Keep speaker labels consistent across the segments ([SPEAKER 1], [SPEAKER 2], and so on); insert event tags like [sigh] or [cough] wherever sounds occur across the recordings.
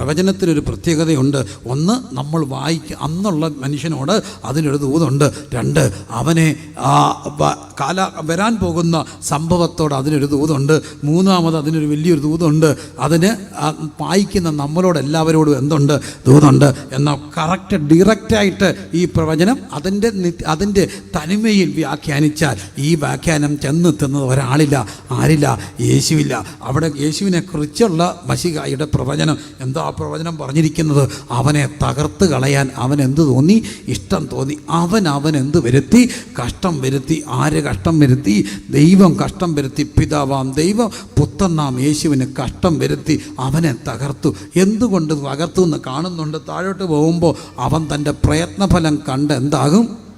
[SPEAKER 1] പ്രവചനത്തിനൊരു പ്രത്യേകതയുണ്ട്. ഒന്ന് നമ്മൾ വായിക്ക അന്നുള്ള മനുഷ്യനോട് അതിനൊരു ദൂതുണ്ട് രണ്ട് അവനെ കാല വരാൻ പോകുന്ന സംഭവത്തോട് അതിനൊരു ദൂതുണ്ട് മൂന്നാമത് അതിനൊരു വലിയൊരു ദൂതുണ്ട്. അതിന് വായിക്കുന്ന നമ്മളോട് എല്ലാവരോടും എന്തുണ്ട്? ദൂതുണ്ട്. എന്നാൽ കറക്റ്റ് ഡയറക്റ്റായിട്ട് ഈ പ്രവചനം അതിന്റെ അതിന്റെ തനിമയിൽ വ്യാഖ്യാനിച്ചാൽ ഈ വ്യാഖ്യാനം ചെന്നെത്തുന്നത് ഒരാളില്ല ആരില്ല യേശുവില്ല. അവിടെ യേശുവിനെ കുറിച്ചുള്ള മഷികായുടെ പ്രവചനം എന്താ പ്രവചനം പറഞ്ഞിരിക്കുന്നത് അവനെ തകർത്ത് കളയാൻ അവൻ എന്ത് തോന്നി? ഇഷ്ടം തോന്നി. അവൻ അവൻ എന്ത് വരുത്തി? കഷ്ടം വരുത്തി. ആര് കഷ്ടം വരുത്തി? ദൈവം കഷ്ടം വരുത്തി. പിതാവാം ദൈവം പുത്തന്നാം യേശുവിന് കഷ്ടം വരുത്തി. അവനെ തകർത്തു. എന്തുകൊണ്ട് തകർത്തു എന്ന് കാണുന്നുണ്ട്. താഴോട്ട് പോകുമ്പോൾ അവൻ തന്റെ പ്രയത്നഫലം കണ്ട് എന്താകും?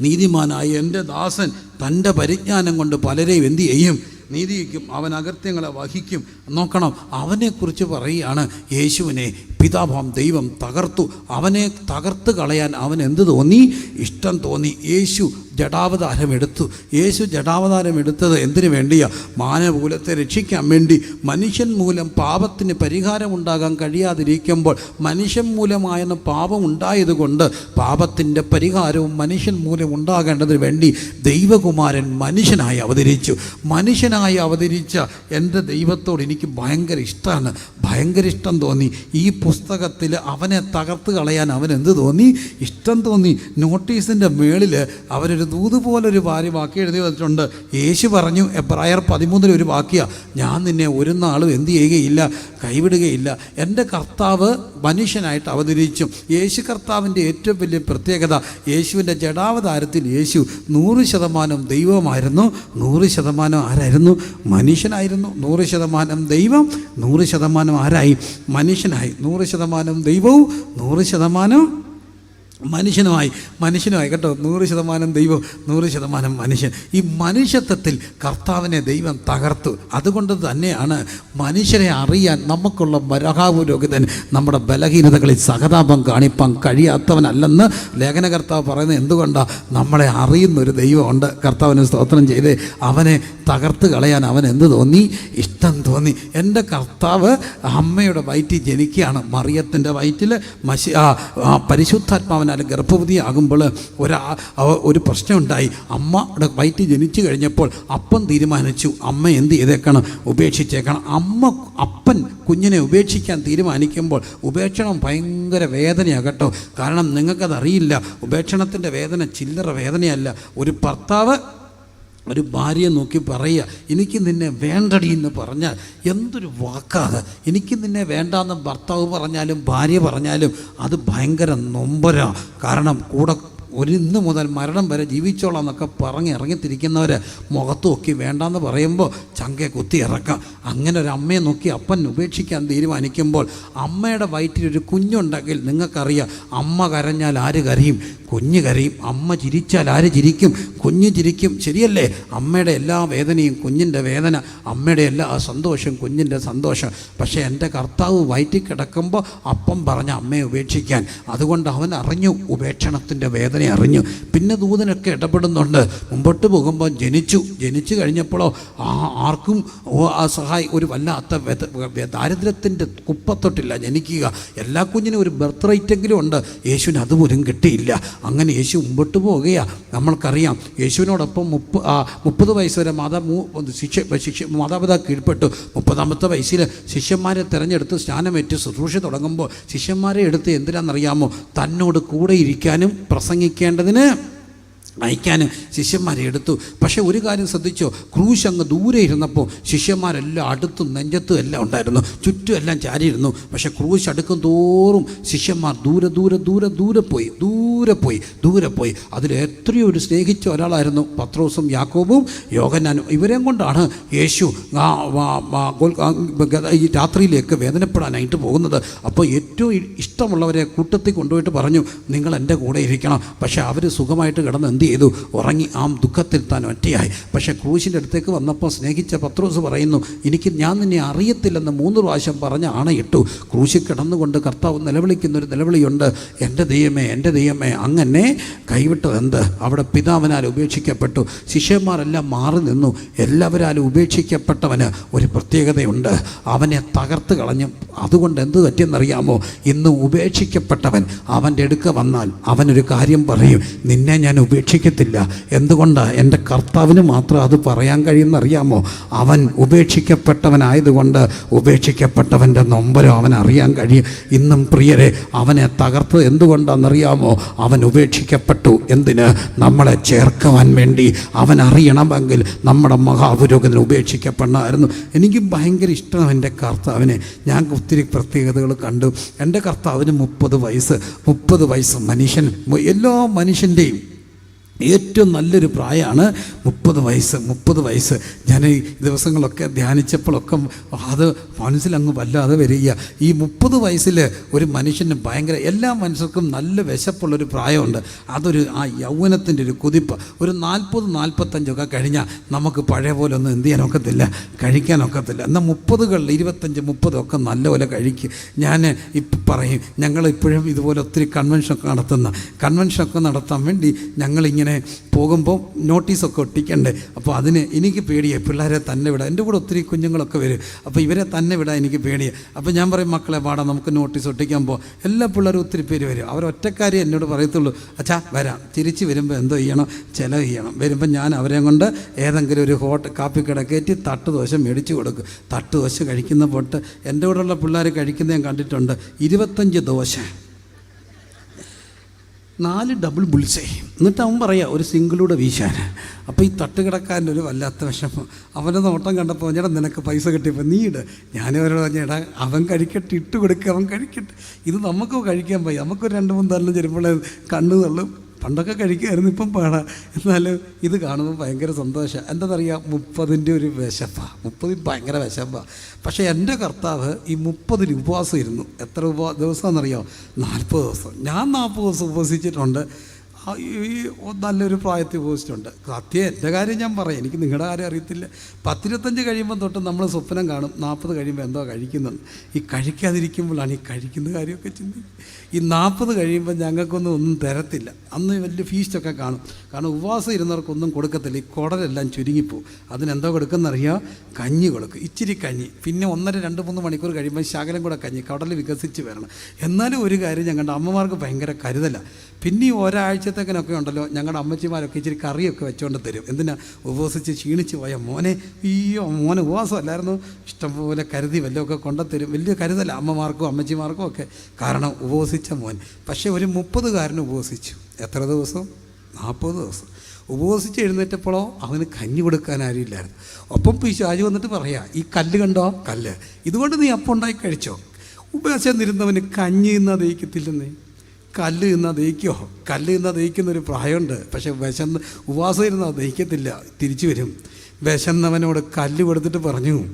[SPEAKER 1] നീതിമാനായ എന്റെ ദാസൻ തന്റെ പരിജ്ഞാനം കൊണ്ട് പലരെയും എന്തു ചെയ്യും? നീതിക്കും അവൻ അകൃത്യങ്ങളെ വഹിക്കും. നോക്കണം. അവനെക്കുറിച്ച് പറയുകയാണ് യേശുവിനെ പിതാഭാം ദൈവം തകർത്തു. അവനെ തകർത്ത് കളയാൻ അവൻ എന്ത് തോന്നി? ഇഷ്ടം തോന്നി. യേശു ജഡാവതാരം എടുത്തു. യേശു ജഡാവതാരം എടുത്തത് എന്തിനു വേണ്ടിയാ? മാനവകുലത്തെ രക്ഷിക്കാൻ വേണ്ടി. മനുഷ്യൻ മൂലം പാപത്തിന് പരിഹാരമുണ്ടാകാൻ കഴിയാതിരിക്കുമ്പോൾ മനുഷ്യൻ മൂലമായെന്ന് പാപം ഉണ്ടായതുകൊണ്ട് പാപത്തിന്റെ പരിഹാരവും മനുഷ്യൻ മൂലം ഉണ്ടാകേണ്ടതിന് വേണ്ടി ദൈവകുമാരൻ മനുഷ്യനായി അവതരിച്ചു. മനുഷ്യനായി അവതരിച്ച എന്റെ ദൈവത്തോട് എനിക്ക് ഭയങ്കര ഇഷ്ടമാണ് ഭയങ്കര ഇഷ്ടം തോന്നി. ഈ പുസ്തകത്തിൽ അവനെ തകർത്ത് കളയാൻ അവൻ എന്ത് തോന്നി? ഇഷ്ടം തോന്നി. നോട്ടീസിന്റെ മേളിൽ അവരൊരു ദൂത് പോലൊരു ഭാര്യ വാക്കി എഴുതി വന്നിട്ടുണ്ട്. യേശു പറഞ്ഞു എബ്രായർ പതിമൂന്നിൽ ഒരു വാക്യ ഞാൻ നിന്നെ ഒരു നാളും എന്ത് ചെയ്യുകയില്ല കൈവിടുകയില്ല. എന്റെ കർത്താവ് മനുഷ്യനായിട്ട് അവതരിച്ചു. യേശു കർത്താവിന്റെ ഏറ്റവും വലിയ പ്രത്യേകത യേശുവിന്റെ ജഡാവതാരത്തിൽ യേശു നൂറ് ശതമാനം ദൈവമായിരുന്നു. നൂറ് ശതമാനം ആരായിരുന്നു? മനുഷ്യനായിരുന്നു. നൂറ് ശതമാനം ദൈവം നൂറ് ശതമാനം ആരായി? മനുഷ്യനായി. നൂറ് ശതമാനം ദൈവവും നൂറ് ശതമാനം മനുഷ്യനുമായി മനുഷ്യനുമായി കേട്ടോ നൂറ് ശതമാനം ദൈവം നൂറ് ശതമാനം മനുഷ്യൻ. ഈ മനുഷ്യത്വത്തിൽ കർത്താവിനെ ദൈവം തകർത്തു. അതുകൊണ്ട് തന്നെയാണ് മനുഷ്യരെ അറിയാൻ നമുക്കുള്ള മരഹാപുരോഹിതൻ നമ്മുടെ ബലഹീനതകളിൽ സഹതാപം കാണിപ്പാൻ കഴിയാത്തവനല്ലെന്ന് ലേഖനകർത്താവ് പറയുന്നത് എന്തുകൊണ്ടാണ് നമ്മളെ അറിയുന്നൊരു ദൈവമുണ്ട്. കർത്താവിന് സ്തോത്രം ചെയ്ത് അവനെ തകർത്ത് കളയാൻ അവൻ എന്ത് തോന്നി? ഇഷ്ടം തോന്നി. എന്റെ കർത്താവ് അമ്മയുടെ വയറ്റിൽ ജനിക്കുകയാണ്. മറിയത്തിന്റെ വയറ്റിൽ മഷി ആ പരിശുദ്ധാത്മാവിനാൽ ഗർഭവതിയാകുമ്പോൾ ഒരാ ഒരു പ്രശ്നമുണ്ടായി. അമ്മ വയറ്റിൽ ജനിച്ചു കഴിഞ്ഞപ്പോൾ അപ്പൻ തീരുമാനിച്ചു. അമ്മ എന്ത് ചെയ്തേക്കണം? ഉപേക്ഷിച്ചേക്കണം. അമ്മ അപ്പൻ കുഞ്ഞിനെ ഉപേക്ഷിക്കാൻ തീരുമാനിക്കുമ്പോൾ ഉപേക്ഷണം ഭയങ്കര വേദനയാണ് കേട്ടോ. കാരണം നിങ്ങൾക്കതറിയില്ല ഉപേക്ഷണത്തിന്റെ വേദന ചില്ലറ വേദനയല്ല. ഒരു ഭർത്താവ് ഒരു ഭാര്യയെ നോക്കി പറയുക എനിക്ക് നിന്നെ വേണ്ടടി എന്ന് പറഞ്ഞാൽ എന്തൊരു വാക്കാണ്. എനിക്ക് നിന്നെ വേണ്ടാന്ന് ഭർത്താവ് പറഞ്ഞാലും ഭാര്യ പറഞ്ഞാലും അത് ഭയങ്കര നൊമ്പരാണ് കാരണം കൂടെ ഒരു ഇന്ന് മുതൽ മരണം വരെ ജീവിച്ചോളാം എന്നൊക്കെ പറഞ്ഞ് ഇറങ്ങിത്തിരിക്കുന്നവർ മുഖത്ത് നോക്കി വേണ്ടാന്ന് പറയുമ്പോൾ ചങ്കെ കുത്തി ഇറക്കാം. അങ്ങനെ ഒരു അമ്മയെ നോക്കി അപ്പൻ ഉപേക്ഷിക്കാൻ തീരുമാനിക്കുമ്പോൾ അമ്മയുടെ വയറ്റിലൊരു കുഞ്ഞുണ്ടെങ്കിൽ നിങ്ങൾക്കറിയാം അമ്മ കരഞ്ഞാൽ ആര് കരയും? കുഞ്ഞ് കരയും. അമ്മ ചിരിച്ചാൽ ആര് ചിരിക്കും? കുഞ്ഞ് ചിരിക്കും. ശരിയല്ലേ? അമ്മയുടെ എല്ലാ വേദനയും കുഞ്ഞിന്റെ വേദന അമ്മയുടെ എല്ലാ സന്തോഷം കുഞ്ഞിന്റെ സന്തോഷം. പക്ഷേ എന്റെ കർത്താവ് വയറ്റിൽ കിടക്കുമ്പോൾ അപ്പം പറഞ്ഞ അമ്മയെ ഉപേക്ഷിക്കാൻ. അതുകൊണ്ട് അവൻ അറിഞ്ഞു ഉപേക്ഷണത്തിന്റെ വേദന അറിഞ്ഞു. പിന്നെ ദൂതനൊക്കെ ഇടപെടുന്നുണ്ട്. മുമ്പോട്ട് പോകുമ്പോൾ ജനിച്ചു. ജനിച്ചു കഴിഞ്ഞപ്പോഴോ ആർക്കും ആ സഹായി ഒരു വല്ലാത്ത ദാരിദ്ര്യത്തിന്റെ കുപ്പത്തൊട്ടില്ല. ജനിക്കുക. എല്ലാ കുഞ്ഞിനും ഒരു ബർത്ത് റേറ്റെങ്കിലും ഉണ്ട്. യേശുവിന് അതുപോലും കിട്ടിയില്ല. അങ്ങനെ യേശു മുമ്പോട്ട് പോവുകയാണ് നമ്മൾക്കറിയാം. യേശുവിനോടൊപ്പം മുപ്പ മുപ്പത് വയസ്സ് വരെ മാതാ ശിക്ഷ ശിക്ഷ മാതാപിതാ കീഴ്പ്പെട്ടു. മുപ്പതാമത്തെ വയസ്സിൽ ശിഷ്യന്മാരെ തിരഞ്ഞെടുത്ത് സ്നാനമേറ്റ് ശുശ്രൂഷ തുടങ്ങുമ്പോൾ ശിഷ്യന്മാരെ എടുത്ത് എന്തിനാണെന്നറിയാമോ? തന്നോട് കൂടെ ഇരിക്കാനും പ്രസംഗിക്കേണ്ടതിന് അയക്കാനും ശിഷ്യന്മാരെ എടുത്തു. പക്ഷേ ഒരു കാര്യം ശ്രദ്ധിച്ചോ? ക്രൂശ് അങ്ങ് ദൂരെ ഇരുന്നപ്പോൾ ശിഷ്യന്മാരെല്ലാം അടുത്തും നെഞ്ചത്തും എല്ലാം ഉണ്ടായിരുന്നു. ചുറ്റും എല്ലാം ചാരിയിരുന്നു. പക്ഷേ ക്രൂശ് അടുക്കും തോറും ശിഷ്യന്മാർ ദൂരെ ദൂരെ ദൂരെ ദൂരെ പോയി. ദൂരെ പോയി ദൂരെ പോയി. അതിൽ എത്രയോ ഒരു സ്നേഹിച്ച ഒരാളായിരുന്നു പത്രോസും യാക്കോബും യോഗനാനും ഇവരെയും കൊണ്ടാണ് യേശു ഈ രാത്രിയിലേക്ക് വേദനപ്പെടാനായിട്ട് പോകുന്നത്. അപ്പോൾ ഏറ്റവും ഇഷ്ടമുള്ളവരെ കൂട്ടത്തിൽ കൊണ്ടുപോയിട്ട് പറഞ്ഞു നിങ്ങൾ എന്റെ കൂടെ ഇരിക്കണം. പക്ഷേ അവർ സുഖമായിട്ട് കിടന്ന് എന്ത് എന്ത് ചെയ്തു? ഉറങ്ങി ആ ദുഃഖത്തിൽ താൻ ഒറ്റയായി. പക്ഷേ ക്രൂശിന്റെ അടുത്തേക്ക് വന്നപ്പോൾ സ്നേഹിച്ച പത്രോസ് പറയുന്നു എനിക്ക് ഞാൻ നിന്നെ അറിയത്തില്ലെന്ന് മൂന്ന് പ്രാവശ്യം പറഞ്ഞ ആണയിട്ടു. ക്രൂശി കിടന്നുകൊണ്ട് കർത്താവ് നിലവിളിക്കുന്ന നിലവിളിക്കുന്നൊരു നിലവിളിയുണ്ട്. എന്റെ ദൈവമേ എന്റെ ദൈവമേ അങ്ങനെ കൈവിട്ടത് എന്ത്? അവിടെ പിതാവിനാൽ ഉപേക്ഷിക്കപ്പെട്ടു. ശിഷ്യന്മാരെല്ലാം മാറി നിന്നു. എല്ലാവരാലും ഉപേക്ഷിക്കപ്പെട്ടവന് ഒരു പ്രത്യേകതയുണ്ട്. അവനെ തകർത്ത് കളഞ്ഞു അതുകൊണ്ട് എന്ത് പറ്റിയെന്നറിയാമോ? ഇന്ന് ഉപേക്ഷിക്കപ്പെട്ടവൻ അവന്റെ അടുക്ക വന്നാൽ അവനൊരു കാര്യം പറയും. നിന്നെ ഞാൻ ഉപേക്ഷിക്കത്തില്ല. എന്തുകൊണ്ടാണ് എന്റെ കർത്താവിന് മാത്രം അത് പറയാൻ കഴിയുന്ന അറിയാമോ അവൻ ഉപേക്ഷിക്കപ്പെട്ടവനായതുകൊണ്ട് ഉപേക്ഷിക്കപ്പെട്ടവന്റെ നൊമ്പരം അവൻ അറിയാൻ കഴിയും. ഇന്നും പ്രിയരെ അവനെ തകർത്തത് എന്തുകൊണ്ടാണെന്നറിയാമോ? അവൻ ഉപേക്ഷിക്കപ്പെട്ടു. എന്തിന്? നമ്മളെ ചേർക്കുവാൻ വേണ്ടി. അവൻ അറിയണമെങ്കിൽ നമ്മുടെ മഹാപുരോഗതിന് ഉപേക്ഷിക്കപ്പെടണമായിരുന്നു. എനിക്ക് ഭയങ്കര ഇഷ്ടമാണ് എന്റെ കർത്താവിനെ. ഞാൻ ഒത്തിരി പ്രത്യേകതകൾ കണ്ടു. എന്റെ കർത്താവിന് മുപ്പത് വയസ്സ്. മുപ്പത് വയസ്സ് മനുഷ്യൻ എല്ലാ മനുഷ്യന്റെയും ഏറ്റവും നല്ലൊരു പ്രായമാണ് മുപ്പത് വയസ്സ് മുപ്പത് വയസ്സ്. ഞാൻ ഈ ദിവസങ്ങളൊക്കെ ധ്യാനിച്ചപ്പോഴൊക്കെ അത് മനസ്സിലങ്ങ് വല്ലാതെ വരിക. ഈ മുപ്പത് വയസ്സിൽ ഒരു മനുഷ്യന് ഭയങ്കര എല്ലാ മനുഷ്യർക്കും നല്ല വിശപ്പുള്ളൊരു പ്രായമുണ്ട്. അതൊരു ആ യൗവനത്തിന്റെ ഒരു കുതിപ്പ്. ഒരു നാൽപ്പത് നാൽപ്പത്തഞ്ചൊക്കെ കഴിഞ്ഞാൽ നമുക്ക് പഴയ പോലെ ഒന്നും എന്ത് ചെയ്യാനൊക്കത്തില്ല കഴിക്കാനൊക്കത്തില്ല എന്നാൽ മുപ്പതുകളിൽ ഇരുപത്തഞ്ച് മുപ്പതൊക്കെ നല്ലപോലെ കഴിക്കും. ഞാൻ ഇപ്പം പറയും ഞങ്ങളിപ്പോഴും ഇതുപോലെ ഒത്തിരി കൺവെൻഷനൊക്കെ നടത്തുന്ന കൺവെൻഷനൊക്കെ നടത്താൻ വേണ്ടി ഞങ്ങളിങ്ങനെ പോകുമ്പോൾ നോട്ടീസൊക്കെ ഒട്ടിക്കണ്ടേ? അപ്പോൾ അതിന് എനിക്ക് പേടിയായി. പിള്ളേരെ തന്നെ വിടാം എന്റെ കൂടെ ഒത്തിരി കുഞ്ഞുങ്ങളൊക്കെ വരും. അപ്പോൾ ഇവരെ തന്നെ വിടാൻ എനിക്ക് പേടിയാണ് അപ്പോൾ ഞാൻ പറയും മക്കളെ പാടാം നമുക്ക് നോട്ടീസ് ഒട്ടിക്കാൻ പോകാം എല്ലാ പിള്ളേരും ഒത്തിരി പേര് വരും. അവർ ഒറ്റക്കാരെ എന്നോട് പറയത്തുള്ളൂ. അച്ഛാ വരാം. തിരിച്ച് വരുമ്പോൾ എന്തോ ചെയ്യണം? ചിലവ് ചെയ്യണം. വരുമ്പോൾ ഞാൻ അവരെ കൊണ്ട് ഏതെങ്കിലും ഒരു ഹോട്ട് കാപ്പിക്കട കയറ്റി തട്ട് ദോശ മേടിച്ച് കൊടുക്കും. തട്ട് ദോശ കഴിക്കുന്ന പൊട്ട് എന്റെ കൂടെയുള്ള പിള്ളേർ കഴിക്കുന്ന ഞാൻ കണ്ടിട്ടുണ്ട്. ഇരുപത്തഞ്ച് ദോശ. നാല് ഡബിൾ ബുൾസേ എന്നിട്ട് അവൻ പറയാം ഒരു സിംഗിളൂടെ വീശാൻ. അപ്പോൾ ഈ തട്ടുകിടക്കാരന്റെ ഒരു വല്ലാത്ത വിഷമം. അവന്റെ നോട്ടം കണ്ടപ്പോൾ ചേട്ടാ നിനക്ക് പൈസ കിട്ടിയപ്പോൾ നീ ഇട്. ഞാനവരോട് പറഞ്ഞേടാ അവൻ കഴിക്കട്ടെ ഇട്ട് കൊടുക്കുക അവൻ കഴിക്കട്ടെ. ഇത് നമുക്ക് കഴിക്കാൻ പോയി. നമുക്കൊരു രണ്ട് മൂന്ന് തള്ളും ചെരുമ്പോൾ കണ്ണു തള്ളും പണ്ടൊക്കെ കഴിക്കുമായിരുന്നു ഇപ്പം പാടാ. എന്നാലും ഇത് കാണുമ്പോൾ ഭയങ്കര സന്തോഷം. എന്താണെന്നറിയാം മുപ്പതിന്റെ ഒരു വിശപ്പാണ് മുപ്പതിൽ ഭയങ്കര വിശപ്പാണ് പക്ഷേ എന്റെ കർത്താവ് ഈ മുപ്പതിന് ഉപവാസം ഇരുന്നു എത്ര ഉപവാ ദിവസമാണെന്നറിയോ? നാൽപ്പത് ദിവസം. ഞാൻ നാൽപ്പത് ദിവസം ഉപവസിച്ചിട്ടുണ്ട് ഈ നല്ലൊരു പ്രായത്തിൽ പോസ്റ്റുണ്ട് സത്യം എന്റെ കാര്യം ഞാൻ പറയാം. എനിക്ക് നിങ്ങളുടെ കാര്യം അറിയത്തില്ല. പത്തിരുപത്തഞ്ച് കഴിയുമ്പോൾ തൊട്ട് നമ്മൾ സ്വപ്നം കാണും. നാൽപ്പത് കഴിയുമ്പോൾ എന്തോ കഴിക്കുന്നത് ഈ കഴിക്കാതിരിക്കുമ്പോഴാണ് ഈ കഴിക്കുന്ന കാര്യമൊക്കെ ചിന്തിക്കും ഈ നാൽപ്പത് കഴിയുമ്പോൾ ഞങ്ങൾക്കൊന്നും ഒന്നും തരത്തില്ല. അന്ന് വലിയ ഫീസ്റ്റൊക്കെ കാണും. കാരണം ഉപവാസം ഇരുന്നവർക്കൊന്നും കൊടുക്കത്തില്ല. ഈ കുടലെല്ലാം ചുരുങ്ങിപ്പോവും. അതിനെന്തോ കൊടുക്കുന്നറിയാം? കഞ്ഞി കൊടുക്കും. ഇച്ചിരി കഞ്ഞി. പിന്നെ ഒന്നര രണ്ട് മൂന്ന് മണിക്കൂർ കഴിയുമ്പോൾ ശകലം കൂടെ കഞ്ഞി കടൽ വികസിച്ച് വരണം. എന്നാലും ഒരു കാര്യം ഞങ്ങളുടെ അമ്മമാർക്ക് ഭയങ്കര കരുതലാണ്. പിന്നെ ഈ ഒരാഴ്ചത്തേക്കിനൊക്കെ ഉണ്ടല്ലോ ഞങ്ങളുടെ അമ്മച്ചിമാരൊക്കെ ഇച്ചിരി കറിയൊക്കെ വെച്ചുകൊണ്ട് തരും. എന്തിനാ ഉപവസിച്ച് ക്ഷീണിച്ച് പോയ മോനെ? അയ്യോ മോനെ ഉപവാസമല്ലായിരുന്നു. ഇഷ്ടംപോലെ കരുതി വല്ലതൊക്കെ കൊണ്ടുത്തരും വലിയ കരുതല അമ്മമാർക്കും അമ്മച്ചിമാർക്കും ഒക്കെ. കാരണം ഉപവസിച്ച മോൻ. പക്ഷേ ഒരു മുപ്പതുകാരന് ഉപവസിച്ചു. എത്ര ദിവസം? നാൽപ്പത് ദിവസം. ഉപവസിച്ച് എഴുന്നേറ്റപ്പോഴോ അവന് കഞ്ഞി കൊടുക്കാൻ ആരുമില്ലായിരുന്നു. ഒപ്പം പിശാജ് വന്നിട്ട് പറയാ ഈ കല്ല് കണ്ടോ? കല്ല്. ഇതുകൊണ്ട് നീ അപ്പം ഉണ്ടായി കഴിച്ചോ? ഉപവാസം ഇരുന്നവന് കഞ്ഞി എന്ന് ദഹിക്കത്തില്ലെന്നേ. കല്ല് തിന്നാ ദഹിക്കോ? കല്ല് തിന്നാ ദഹിക്കുന്നൊരു പ്രായമുണ്ട്. പക്ഷെ വിശന്ന് ഉപവാസം ഇരുന്നാൽ ദഹിക്കത്തില്ല. തിരിച്ചു വരും. വിശന്നവനോട് കല്ല് കൊടുത്തിട്ട് പറഞ്ഞു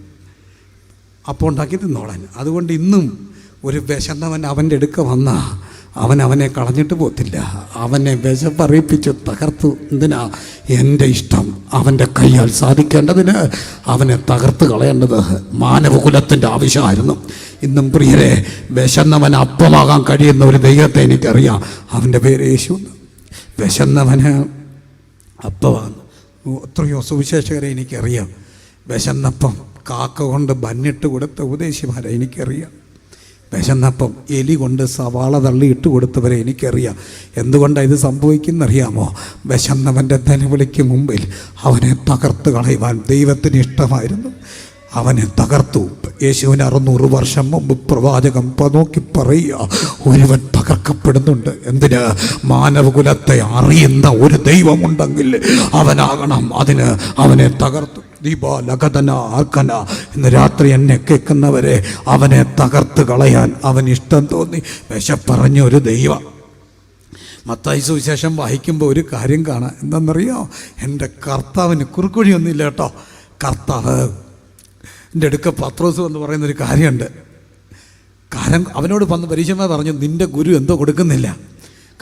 [SPEAKER 1] അപ്പോൾ ഉണ്ടാക്കി തിന്നോളാൻ. അതുകൊണ്ട് ഇന്നും ഒരു വിശന്നവൻ അവന്റെ അടുക്ക വന്ന അവൻ അവനെ കളഞ്ഞിട്ട് പോത്തില്ല. അവനെ വിശപ്പറിയിപ്പിച്ച് തകർത്തു. എന്തിനാ? എന്റെ ഇഷ്ടം അവന്റെ കൈയാൽ സാധിക്കേണ്ടതിന് അവനെ തകർത്ത് കളയേണ്ടത് മാനവകുലത്തിന്റെ ആവശ്യമായിരുന്നു. ഇന്നും പ്രിയരെ വിശന്നവൻ അപ്പമാകാൻ കഴിയുന്ന ഒരു ദൈവത്തെ എനിക്കറിയാം. അവന്റെ പേര് യേശു. വിശന്നവന് അപ്പമാണ്. എത്രയോ സുവിശേഷകരെ എനിക്കറിയാം. വിശന്നപ്പം കാക്ക കൊണ്ട് ബന്നിട്ട് കൊടുത്ത ഉപദേശിമാരെ എനിക്കറിയാം. വിശന്നപ്പം എലി കൊണ്ട് സവാള തള്ളി ഇട്ട് കൊടുത്തവരെ എനിക്കറിയാം. എന്തുകൊണ്ടാണ് ഇത് സംഭവിക്കുന്നറിയാമോ? വിശന്നവന്റെ നിലവിളിക്ക് മുമ്പിൽ അവനെ തകർത്ത് കളയുവാൻ ദൈവത്തിന് ഇഷ്ടമായിരുന്നു. അവനെ തകർത്തു. യേശുവിന് അറുന്നൂറ് വർഷം മുമ്പ് പ്രവാചകം നോക്കി പറയുക ഒരുവൻ തകർക്കപ്പെടുന്നുണ്ട്. എന്തിന്? മാനവകുലത്തെ അറിയുന്ന ഒരു ദൈവമുണ്ടെങ്കിൽ അവനാകണം. അതിന് അവനെ തകർത്തു. ദീപ ലഗതന ആർക്കന ഇന്ന് രാത്രി എന്നെ കേൾക്കുന്നവരെ അവനെ തകർത്ത് കളയാൻ അവൻ ഇഷ്ടം തോന്നി. വിശപ്പറഞ്ഞ ഒരു ദൈവം. മത്തായി സുവിശേഷം വായിക്കുമ്പോൾ ഒരു കാര്യം കാണാം. എന്താണെന്നറിയോ? എന്റെ കർത്താവിന് കുറുക്കുഴിയൊന്നുമില്ല കേട്ടോ. കർത്താവ് എന്റെ അടുക്ക പത്രോസ് എന്ന് പറയുന്നൊരു കാര്യമുണ്ട്. കാരം അവനോട് വന്ന് പരീക്ഷമായി പറഞ്ഞു നിന്റെ ഗുരു എന്തോ കൊടുക്കുന്നില്ല.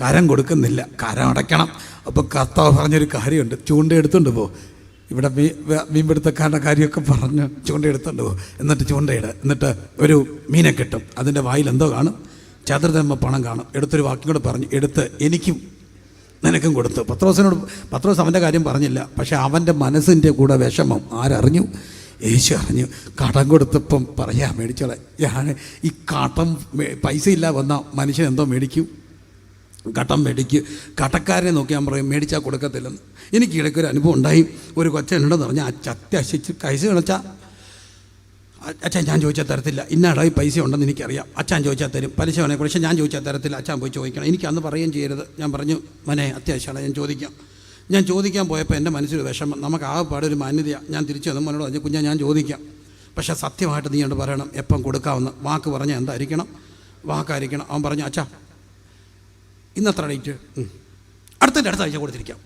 [SPEAKER 1] കരം കൊടുക്കുന്നില്ല. കരം അടയ്ക്കണം. അപ്പോൾ കർത്താവ് പറഞ്ഞൊരു കാര്യമുണ്ട്. ചൂണ്ട എടുത്തുകൊണ്ട് പോ. ഇവിടെ മീ മീൻപിടുത്തക്കാരുടെ കാര്യമൊക്കെ പറഞ്ഞ് ചൂണ്ടയെടുത്തുണ്ട് എന്നിട്ട് ചൂണ്ടയിട. എന്നിട്ട് ഒരു മീനെ കിട്ടും. അതിന്റെ വായിൽ എന്തോ കാണും. ചതുർതമ്മ പണം കാണും. എടുത്തൊരു വാക്കും കൂടെ പറഞ്ഞു എടുത്ത് എനിക്കും നിനക്കും കൊടുത്തു. പത്രോസിനോട് പത്രോസ് അവന്റെ കാര്യം പറഞ്ഞില്ല. പക്ഷേ അവന്റെ മനസ്സിന്റെ കൂടെ വിഷമം ആരറിഞ്ഞു? യേശു അറിഞ്ഞു. കടം കൊടുത്തപ്പം പറയാ മേടിച്ചോളെ. ഞാൻ ഈ കടം പൈസ ഇല്ല വന്ന മനുഷ്യൻ എന്തോ മേടിക്കും? കടം മേടിക്ക്. കടക്കാരനെ നോക്കി ഞാൻ പറയും മേടിച്ചാൽ കൊടുക്കത്തില്ലെന്ന്. എനിക്ക് ഇടയ്ക്ക് ഒരു അനുഭവം ഉണ്ടായി. ഒരു കൊച്ചനുണ്ടെന്ന് പറഞ്ഞാൽ ആ അത്യാവശ്യം കൈസ് കളിച്ചാൽ അച്ഛൻ ഞാൻ ചോദിച്ചാൽ തരത്തില്ല. ഇന്നടായി പൈസ ഉണ്ടെന്ന് എനിക്കറിയാം. അച്ഛൻ ചോദിച്ചാൽ തരും. പലിശ വേണേ പക്ഷേ ഞാൻ ചോദിച്ചാൽ തരത്തില്ല. അച്ഛൻ പോയി ചോദിക്കണം. എനിക്ക് അന്ന് പറയുകയും ചെയ്യരുത്. ഞാൻ പറഞ്ഞു മനെ അത്യാവശ്യമാണ്. ഞാൻ ചോദിക്കാം. ഞാൻ ചോദിക്കാൻ പോയപ്പോൾ എന്റെ മനസ്സിൽ വിഷമം. നമുക്ക് ആ ഒരു മാന്യതയാണ് ഞാൻ തിരിച്ചു വന്നു മോനോട് പറഞ്ഞു കുഞ്ഞാ ഞാൻ ചോദിക്കാം. പക്ഷേ സത്യമായിട്ട് നീ കണ്ട് പറയണം. എപ്പം കൊടുക്കാമെന്ന്. വാക്ക് പറഞ്ഞാൽ എന്തായിരിക്കണം? വാക്കായിരിക്കണം. അവൻ പറഞ്ഞു അച്ഛാ ഇന്നത്ര ഡേറ്റ്. അടുത്തതിന്റെ അടുത്ത ആഴ്ച കൊടുത്തിരിക്കാം.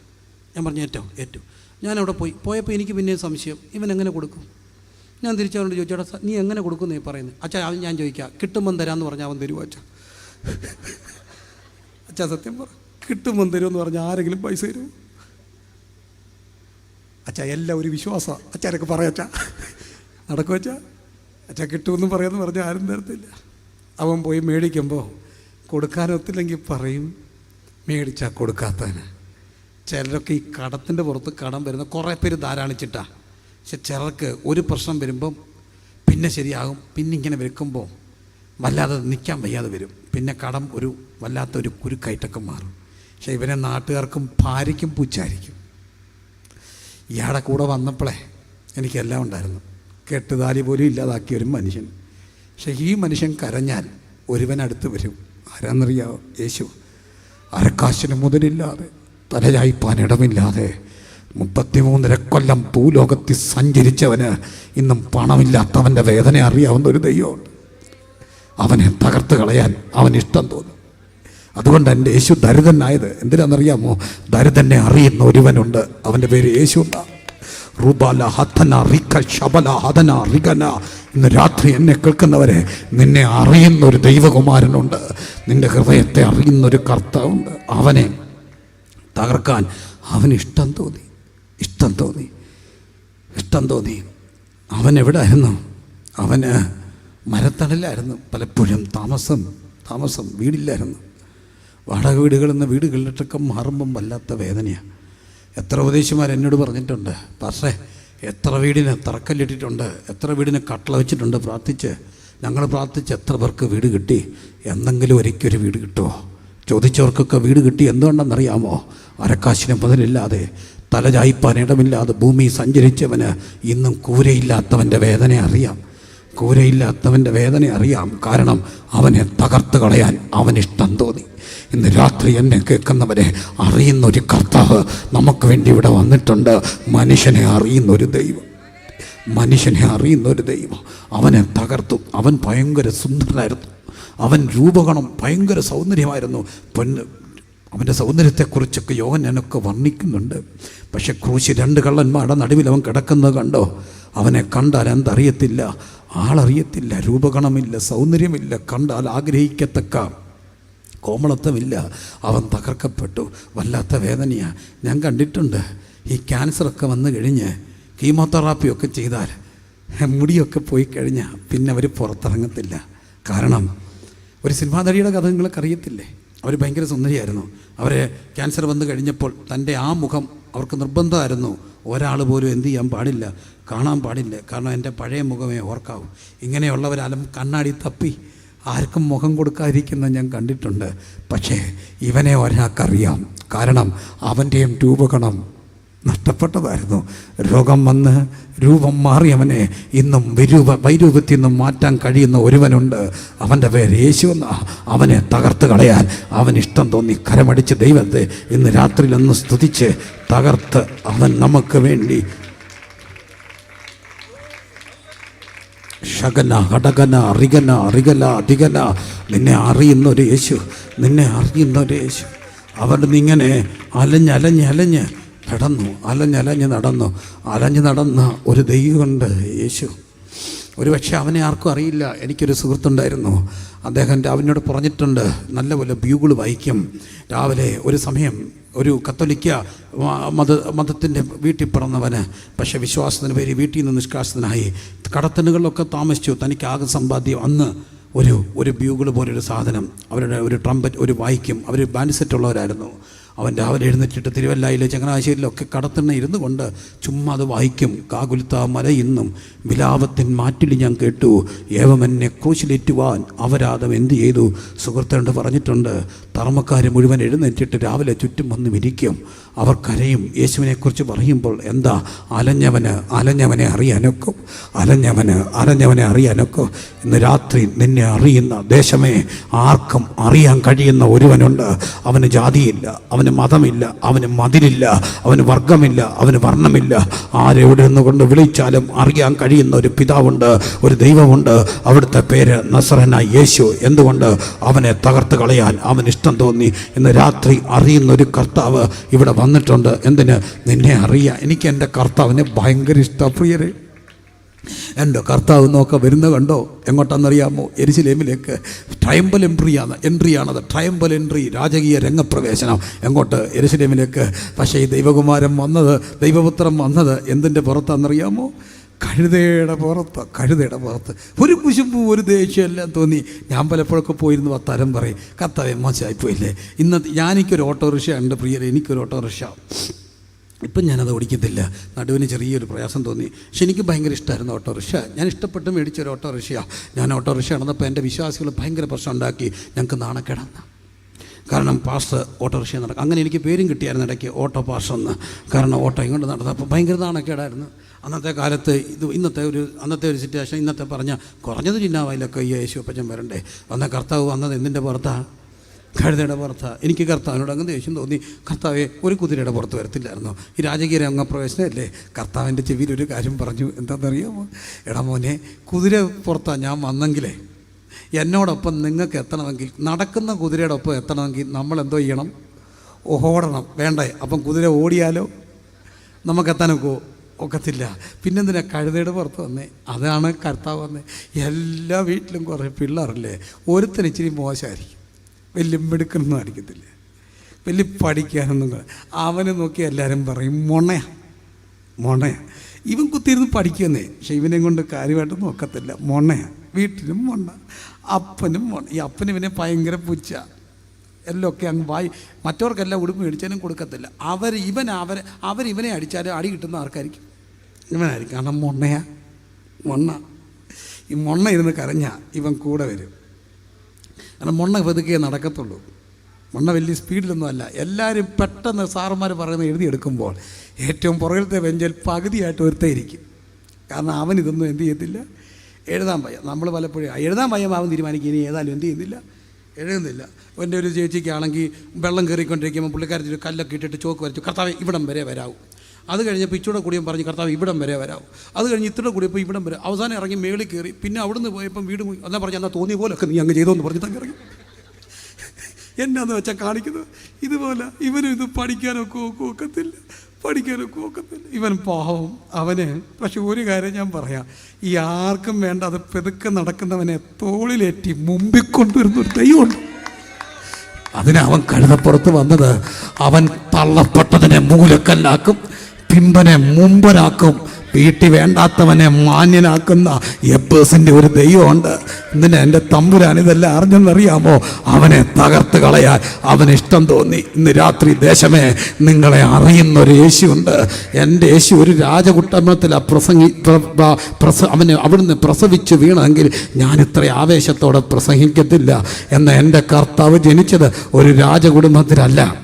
[SPEAKER 1] ഞാൻ പറഞ്ഞു ഏറ്റവും ഏറ്റവും. ഞാനവിടെ പോയി. പോയപ്പോൾ എനിക്ക് പിന്നെ സംശയം ഇവൻ എങ്ങനെ കൊടുക്കും? ഞാൻ തിരിച്ചവനോട് ചോദിച്ചോടാ നീ എങ്ങനെ കൊടുക്കും നീ പറയുന്നത് അച്ഛാ അവൻ ഞാൻ ചോദിക്കാം. കിട്ടുമ്പം തരാമെന്ന് പറഞ്ഞാൽ അവൻ തരുമോ അച്ഛാ? [laughs] അച്ഛാ സത്യം പറ. കിട്ടുമ്പം തരുമെന്ന് പറഞ്ഞാൽ ആരെങ്കിലും പൈസ തരുമോ അച്ഛാ എല്ലാം ഒരു വിശ്വാസമാണ് അച്ഛനൊക്കെ പറയാം അച്ഛാ നടക്കും അച്ഛാ. അച്ഛാ കിട്ടുമെന്ന് പറയാമെന്ന് പറഞ്ഞാൽ ആരും തരത്തില്ല. അവൻ പോയി മേടിക്കുമ്പോൾ കൊടുക്കാനൊത്തില്ലെങ്കിൽ പറയും. മേടിച്ചാൽ കൊടുക്കാത്തതിന്. ചിലരൊക്കെ ഈ കടത്തിന്റെ പുറത്ത് കടം വരുന്ന കുറേ പേര് ധാരാളിച്ചിട്ടാ. പക്ഷെ ചിലർക്ക് ഒരു പ്രശ്നം വരുമ്പം പിന്നെ ശരിയാകും പിന്നെ ഇങ്ങനെ വെക്കുമ്പോൾ വല്ലാതെ നിൽക്കാൻ വയ്യാതെ വരും. പിന്നെ കടം ഒരു വല്ലാത്ത ഒരു കുരുക്കായിട്ടൊക്കെ മാറും. പക്ഷെ ഇവനെ നാട്ടുകാർക്കും ഭാര്യയ്ക്കും പൂച്ചായിരിക്കും ഇയാളെ കൂടെ വന്നപ്പോഴേ എനിക്കെല്ലാം ഉണ്ടായിരുന്നു. കെട്ടുതാലി പോലും ഇല്ലാതാക്കിയ ഒരു മനുഷ്യൻ. പക്ഷെ ഈ മനുഷ്യൻ കരഞ്ഞാൽ ഒരുവൻ അടുത്ത് വരും. ആരാന്നറിയാവോ? യേശു അരക്കാശിന് മുതലില്ലാതെ തലയായിപ്പാൻ ഇടമില്ലാതെ മുപ്പത്തിമൂന്നര കൊല്ലം ഭൂലോകത്തിൽ സഞ്ചരിച്ചവന് ഇന്നും പണമില്ലാത്തവന്റെ വേദന അറിയാവുന്ന ഒരു ദൈവമുണ്ട്. അവനെ തകർത്ത് കളയാൻ അവൻ ഇഷ്ടം തോന്നും. അതുകൊണ്ട് എന്റെ യേശു ദരിദ്രനായത് എന്തിനാണെന്നറിയാമോ? ദരിദ്രനെ അറിയുന്ന ഒരുവനുണ്ട്. അവന്റെ പേര് യേശു എന്നാ റുബാല ഹത്തന റിക്ക ശബല ഹതന റികന ഇന്ന് രാത്രി എന്നെ കേൾക്കുന്നവരെ നിന്നെ അറിയുന്ന ഒരു ദൈവകുമാരനുണ്ട്. നിന്റെ ഹൃദയത്തെ അറിയുന്ന ഒരു കർത്താവുണ്ട്. അവനെ തകർക്കാൻ അവന് ഇഷ്ടം തോന്നി. ഇഷ്ടം തോന്നി. ഇഷ്ടം തോന്നി. അവൻ എവിടെയായിരുന്നു അവന് മരത്തണലായിരുന്നു പലപ്പോഴും താമസം താമസം വീടില്ലായിരുന്നു. വാടക വീടുകളിൽ നിന്ന് വീടുകളിലിട്ടൊക്കെ മാറുമ്പം വല്ലാത്ത വേദനയാണ് എത്ര ഉപദേശിമാർ എന്നോട് പറഞ്ഞിട്ടുണ്ട് പക്ഷേ എത്ര വീടിന് തറക്കല്ലിട്ടിട്ടുണ്ട് എത്ര വീടിന് കട്ടള വെച്ചിട്ടുണ്ട് പ്രാർത്ഥിച്ച്? ഞങ്ങൾ പ്രാർത്ഥിച്ച് എത്ര പേർക്ക് വീട് കിട്ടി? എന്തെങ്കിലും ഒരിക്കലും വീട് കിട്ടുമോ? ചോദിച്ചവർക്കൊക്കെ വീട് കിട്ടി എന്തുകൊണ്ടെന്നറിയാമോ? അരക്കാശിന് മുതലില്ലാതെ തലചായ്പാൻ ഇടമില്ലാതെ ഭൂമി സഞ്ചരിച്ചവന് ഇന്നും കൂരയില്ലാത്തവന്റെ വേദന അറിയാം. കൂരയില്ലാത്തവന്റെ വേദന അറിയാം. കാരണം അവനെ തകർത്ത് കളയാൻ അവനിഷ്ടം തോന്നി. ഇന്ന് രാത്രി എന്നെ കേൾക്കുന്നവരെ അറിയുന്ന ഒരു കർത്താവ് നമുക്ക് വേണ്ടി ഇവിടെ വന്നിട്ടുണ്ട്. മനുഷ്യനെ അറിയുന്ന ഒരു ദൈവം. മനുഷ്യനെ അറിയുന്ന ഒരു ദൈവം. അവനെ തകർത്തു. അവൻ ഭയങ്കര സുന്ദരനായിരുന്നു. അവൻ രൂപകണം ഭയങ്കര സൗന്ദര്യമായിരുന്നു. പൊന്ന് അവന്റെ സൗന്ദര്യത്തെക്കുറിച്ചൊക്കെ യോഗൻ എന്നൊക്കെ വർണിക്കുന്നുണ്ട്. പക്ഷെ ക്രൂശി രണ്ട് കള്ളന്മാരുടെ നടുവിൽ അവൻ കിടക്കുന്നത് കണ്ടോ? അവനെ കണ്ടാൽ എന്തറിയത്തില്ല. ആളറിയത്തില്ല രൂപഗണമില്ല സൗന്ദര്യമില്ല കണ്ടാൽ ആഗ്രഹിക്കത്തക്ക കോമളത്വമില്ല. അവൻ തകർക്കപ്പെട്ടു. വല്ലാത്ത വേദനയാണ് ഞാൻ കണ്ടിട്ടുണ്ട്. ഈ ക്യാൻസറൊക്കെ വന്നു കഴിഞ്ഞ് കീമോതെറാപ്പിയൊക്കെ ചെയ്താൽ മുടിയൊക്കെ പോയി കഴിഞ്ഞാൽ പിന്നെ അവർ പുറത്തിറങ്ങത്തില്ല. കാരണം ഒരു സിനിമാ നടിയുടെ കഥ നിങ്ങൾക്ക് അറിയത്തില്ലേ അവർ ഭയങ്കര സുന്ദരിയായിരുന്നു. അവരെ ക്യാൻസർ വന്നു കഴിഞ്ഞപ്പോൾ തന്റെ ആ മുഖം അവർക്ക് നിർബന്ധമായിരുന്നു. ഒരാൾ പോലും എന്ത് ചെയ്യാൻ പാടില്ല കാണാൻ പാടില്ല. കാരണം എന്റെ പഴയ മുഖമേ ഓർക്കാവൂ. ഇങ്ങനെയുള്ളവരാലും കണ്ണാടി തപ്പി ആർക്കും മുഖം കൊടുക്കാതിരിക്കുന്ന ഞാൻ കണ്ടിട്ടുണ്ട്. പക്ഷേ ഇവനെ ഒരാൾക്കറിയാം. കാരണം അവന്റെയും രൂപഗണം നഷ്ടപ്പെട്ടതായിരുന്നു. രോഗം വന്ന് രൂപം മാറിയവനെ ഇന്നും വിരൂപ വൈരൂപത്തിൽ നിന്നും മാറ്റാൻ കഴിയുന്ന ഒരുവനുണ്ട്. അവന്റെ പേര് യേശു എന്ന. അവനെ തകർത്ത് കളയാൻ അവൻ ഇഷ്ടം തോന്നി കരമടിച്ച് ദൈവത്തെ ഇന്ന് രാത്രിയിലൊന്ന് സ്തുതിച്ച് തകർത്ത് അവൻ നമുക്ക് വേണ്ടി. ഷകന ഹടകന അറികന അറികല അധികല നിന്നെ അറിയുന്നൊരു യേശു. നിന്നെ അറിയുന്നൊരു യേശു. അവിടെ ഇങ്ങനെ അലഞ്ഞ് അലഞ്ഞ് അലഞ്ഞ് നടന്നു അലഞ്ഞലഞ്ഞ് നടന്നു. അലഞ്ഞ് നടന്ന ഒരു ദൈവമുണ്ട് യേശു. ഒരുപക്ഷെ അവനെ ആർക്കും അറിയില്ല. എനിക്കൊരു സുഹൃത്തുണ്ടായിരുന്നു. അദ്ദേഹം അവനോട് പറഞ്ഞിട്ടുണ്ട് നല്ലപോലെ ബ്യൂഗിൾ വായിക്കും. രാവിലെ ഒരു സമയം ഒരു കത്തോലിക്ക മത മതത്തിന്റെ വീട്ടിൽ പിറന്നവന് പക്ഷേ വിശ്വാസത്തിന് പേര് വീട്ടിൽ നിന്ന് നിഷ്കാസിതനായി കടത്തനുകളിലൊക്കെ താമസിച്ചു. തനിക്ക് ആകെ സമ്പാദ്യം അന്ന് ഒരു ഒരു ബ്യൂഗിൾ പോലൊരു സാധനം. അവരുടെ ഒരു ട്രംപറ്റ് ഒരു വായിക്കും. അവർ ബാൻഡ് സെറ്റ് ഉള്ളവരായിരുന്നു. അവൻ രാവിലെ എഴുന്നേറ്റിട്ട് തിരുവല്ലായിലെ ചങ്ങനാശ്ശേരിയിലൊക്കെ കടത്തിണ്ണ ഇരുന്നു കൊണ്ട് ചുമ്മാ അത് വായിക്കും. കാകുലുത്ത മല ഇന്നും വിലാപത്തിൻ മാറ്റിൽ ഞാൻ കേട്ടു. ഏവമെന്നെ ക്രൂശിലേറ്റുവാൻ അവരാദം എന്തു ചെയ്തു? സുഹൃത്തുണ്ട് പറഞ്ഞിട്ടുണ്ട് തർമ്മക്കാർ മുഴുവൻ എഴുന്നേറ്റിട്ട് രാവിലെ ചുറ്റും വന്ന് വിരിക്കും അവർ കരയും. യേശുവിനെക്കുറിച്ച് പറയുമ്പോൾ എന്താ? അലഞ്ഞവന് അലഞ്ഞവനെ അറിയാനൊക്കും? അലഞ്ഞവന് അലഞ്ഞവനെ അറിയാനൊക്കും? ഇന്ന് രാത്രി നിന്നെ അറിയുന്ന ദേശമേ ആർക്കും അറിയാൻ കഴിയുന്ന ഒരുവനുണ്ട്. അവന് ജാതിയില്ല അവന് മതമില്ല അവന് മതിലില്ല അവന് വർഗമില്ല അവന് വർണമില്ല. ആരെവിടെ നിന്നുകൊണ്ട് വിളിച്ചാലും അറിയാൻ കഴിയുന്ന ഒരു പിതാവുണ്ട് ഒരു ദൈവമുണ്ട്. അവിടുത്തെ പേര് നസറന യേശു. എന്തുകൊണ്ട്? അവനെ തകർത്ത് കളയാൻ അവന് ഇഷ്ടം തോന്നി. ഇന്ന് രാത്രി അറിയുന്ന ഒരു കർത്താവ് ഇവിടെ വന്നിട്ടുണ്ട്. എന്തിന്? നിന്നെ അറിയാം. എനിക്ക് എന്റെ കർത്താവിനെ ഭയങ്കര ഇഷ്ടമാണ് പ്രിയരെ. എന്റെ കർത്താവ് നോക്ക വരുന്ന കണ്ടോ? എങ്ങോട്ടാണെന്നറിയാമോ? എരിശിലേമിലേക്ക്. ട്രയമ്പൽ എൻട്രിയാണ്. എൻട്രിയാണത്. ട്രയമ്പൽ എൻട്രി രാജകീയ രംഗപ്രവേശനം. എങ്ങോട്ട്? എരിശിലേമിലേക്ക്. പക്ഷേ ഈ ദൈവകുമാരൻ വന്നത് ദൈവപുത്രം വന്നത് എന്തിന്റെ പുറത്താണെന്നറിയാമോ? കഴുതയുടെ പുറത്ത് കഴുതയുടെ പുറത്ത്. ഒരു കുശുമ്പ് ഒരു ദേഷ്യം എല്ലാം തോന്നി. ഞാൻ പലപ്പോഴൊക്കെ പോയിരുന്നു വത്താരം പറയും കർത്താവെ മോശമായിപ്പോയില്ലേ? ഇന്നത്തെ ഞാനിക്കൊരു ഓട്ടോറിക്ഷ ഉണ്ട് പ്രിയരെ എനിക്കൊരു ഓട്ടോറിക്ഷ. ഇപ്പം ഞാനത് ഓടിക്കത്തില്ല. നടുവിന് ചെറിയൊരു പ്രയാസം തോന്നി. പക്ഷെ എനിക്ക് ഭയങ്കര ഇഷ്ടമായിരുന്നു ഓട്ടോറിക്ഷ. ഞാൻ ഇഷ്ടപ്പെട്ട് മേടിച്ചൊരു ഓട്ടോറിക്ഷയാണ് ഞാൻ ഓട്ടോറിക്ഷ നടന്നപ്പോൾ എന്റെ വിശ്വാസികൾ ഭയങ്കര പ്രശ്നം ഉണ്ടാക്കി. ഞങ്ങൾക്ക് നാണക്കേടാന്ന് കാരണം പാസ് ഓട്ടോറിക്ഷ നടക്കും അങ്ങനെ എനിക്ക് പേരും കിട്ടിയായിരുന്നു ഇടയ്ക്ക് ഓട്ടോ പാസ് എന്ന്. കാരണം ഓട്ടോ ഇങ്ങോട്ട് നടന്നപ്പോൾ ഭയങ്കര നാണക്കേടായിരുന്നു. അന്നത്തെ കാലത്ത് ഇത് ഇന്നത്തെ ഒരു അന്നത്തെ ഒരു സിറ്റുവേഷൻ ഇന്നത്തെ പറഞ്ഞ കുറഞ്ഞത് ചിന്നാവായിലൊക്കെ ഈ യേശു അപ്പച്ചൻ വരണ്ടേ? വന്ന കർത്താവ് വന്നത് എന്തിന്റെ പുറത്താണ് കഴുതയുടെ പുറത്ത? എനിക്ക് കർത്താവിനോട് അങ്ങ് ദേഷ്യം തോന്നി. കർത്താവെ ഒരു കുതിരയുടെ പുറത്ത് വരത്തില്ലായിരുന്നു? ഈ രാജകീയ രംഗപ്രവേശനമല്ലേ കർത്താവിന്റെ ചെവിയിൽ ഒരു കാര്യം പറഞ്ഞു. എന്താണെന്നറിയാമോ? എടാ മോനെ കുതിര പുറത്താണ് ഞാൻ വന്നെങ്കിലേ എന്നോടൊപ്പം നിങ്ങൾക്ക് എത്തണമെങ്കിൽ നടക്കുന്ന കുതിരയുടെ ഒപ്പം എത്തണമെങ്കിൽ നമ്മൾ എന്തോ ചെയ്യണം? ഓടണം. വേണ്ടേ? അപ്പം കുതിര ഓടിയാലോ? നമുക്ക് എത്താനൊക്കോ? ഒക്കത്തില്ല. പിന്നെന്തിനാ കഴുതയുടെ പുറത്ത് വന്നേ? അതാണ് കർത്താവ് വന്നേ. എല്ലാ വീട്ടിലും കുറേ പിള്ളേരല്ലേ ഒരുത്തന് ഇച്ചിരി മോശമായിരിക്കും. വലിയ മിടുക്കനൊന്നും ആയിരിക്കത്തില്ല. വലിയ പഠിക്കാനൊന്നും അവനെ നോക്കി എല്ലാവരും പറയും മൊണയാ മൊണയാ. ഇവൻ കുത്തിയിരുന്ന് പഠിക്കുന്നേ പക്ഷെ ഇവനെ കൊണ്ട് കാര്യമായിട്ട് നോക്കത്തില്ല മൊണയാ. വീട്ടിലും മൊണ്ണ അപ്പനും മൊണ. ഈ അപ്പന് ഇവനെ ഭയങ്കര പുച്ച എല്ലൊക്കെ അങ്ങ് വായി മറ്റവർക്കെല്ലാം ഉടുപ്പ് മേടിച്ചാലും കൊടുക്കത്തില്ല. അവർ ഇവൻ അവർ അവരിവനെ അടിച്ചാലും അടി കിട്ടുന്ന ആർക്കായിരിക്കും? ഇവനായിരിക്കും. കാരണം മൊണ്ണയാ. മൊണ്ണ. ഈ മൊണ്ണ ഇരുന്ന് കരഞ്ഞ ഇവൻ കൂടെ വരും. കാരണം മൊണ്ണ പതുക്കെ നടക്കത്തുള്ളൂ. മണ്ണ വലിയ സ്പീഡിലൊന്നും അല്ല. എല്ലാവരും പെട്ടെന്ന് സാറന്മാർ പറയുന്നത് എഴുതിയെടുക്കുമ്പോൾ ഏറ്റവും പുറകിലത്തെ വെഞ്ചൽ പകുതിയായിട്ട് ഒരുത്തേ ഇരിക്കും. കാരണം അവൻ ഇതൊന്നും എന്ത് ചെയ്യത്തില്ല. എഴുതാൻ വയ്യ. നമ്മൾ പലപ്പോഴും എഴുതാൻ വയ്യ അവൻ തീരുമാനിക്കുക ഇനി ഏതായാലും എന്ത് ചെയ്യുന്നില്ല. എഴുതുന്നില്ല. എന്റെ ഒരു ചേച്ചിക്കാണെങ്കിൽ വെള്ളം കയറിക്കൊണ്ടിരിക്കുമ്പോൾ പുള്ളിക്കാരത്തിൽ കല്ലൊക്കെ ഇട്ടിട്ട് ചോക്ക് വരച്ചു. കർത്താവ് ഇവിടം വരെ വരാവും. അത് കഴിഞ്ഞപ്പോൾ ഇച്ചൂടെ കൂടിയും പറഞ്ഞു കർത്താവ് ഇവിടം വരെ വരാവും. അത് കഴിഞ്ഞ് ഇത്ര കൂടിയപ്പോൾ ഇവിടം വരെ അവസാനം ഇറങ്ങി മേളിൽ കയറി. പിന്നെ അവിടുന്ന് പോയപ്പം വീട് മുഴുവൻ- എന്നാ പറഞ്ഞു എന്നാൽ തോന്നിയ പോലൊക്കെ നീ അങ്ങ് ചെയ്തോന്ന് പറഞ്ഞിട്ട് അങ്ങ് ഇറങ്ങി. എന്നാന്ന് വെച്ചാൽ കാണിക്കുന്നത്? ഇതുപോലെ ഇവനും ഇത് പഠിക്കാനൊക്കെ ഒക്കെ ഒക്കത്തില്ല പഠിക്കാനൊക്കെ ഒക്കത്തില്ല. ഇവൻ പാവം. അവന് പക്ഷെ ഒരു കാര്യം ഞാൻ പറയാം. ഈ ആർക്കും വേണ്ട അത് പെതുക്കെ നടക്കുന്നവനെ തോളിലേറ്റി മുമ്പിൽ കൊണ്ടുവരുന്ന ഒരു ദൈവമുണ്ട്. അതിനവൻ കഴുതപ്പുറത്ത് വന്നത് അവൻ തള്ളപ്പെട്ടതിനെ മൂലക്കല്ലാക്കും. പിമ്പനെ മുമ്പരാക്കും. വീട്ടിൽ വേണ്ടാത്തവനെ മാന്യനാക്കുന്ന എപ്പേഴ്സിന്റെ ഒരു ദൈവമുണ്ട്. ഇന്നിന് എന്റെ തമ്പുരാൻ ഇതെല്ലാം അറിഞ്ഞെന്നറിയാമോ? അവനെ തകർത്ത് കളയാൻ അവന് ഇഷ്ടം തോന്നി. ഇന്ന് രാത്രി ദേശമേ നിങ്ങളെ അറിയുന്ന ഒരു യേശുണ്ട് എന്റെ യേശു ഒരു രാജകുട്ടമ്പത്തിലാണ് പ്രസംഗി പ്ര- പ്ര- പ്രസ അവന് അവിടുന്ന് പ്രസവിച്ച് വീണമെങ്കിൽ ഞാൻ ഇത്ര ആവേശത്തോടെ പ്രസംഗിക്കത്തില്ല. എന്ന എന്റെ കർത്താവ് ജനിച്ചത് ഒരു രാജകുടുംബത്തിലല്ല.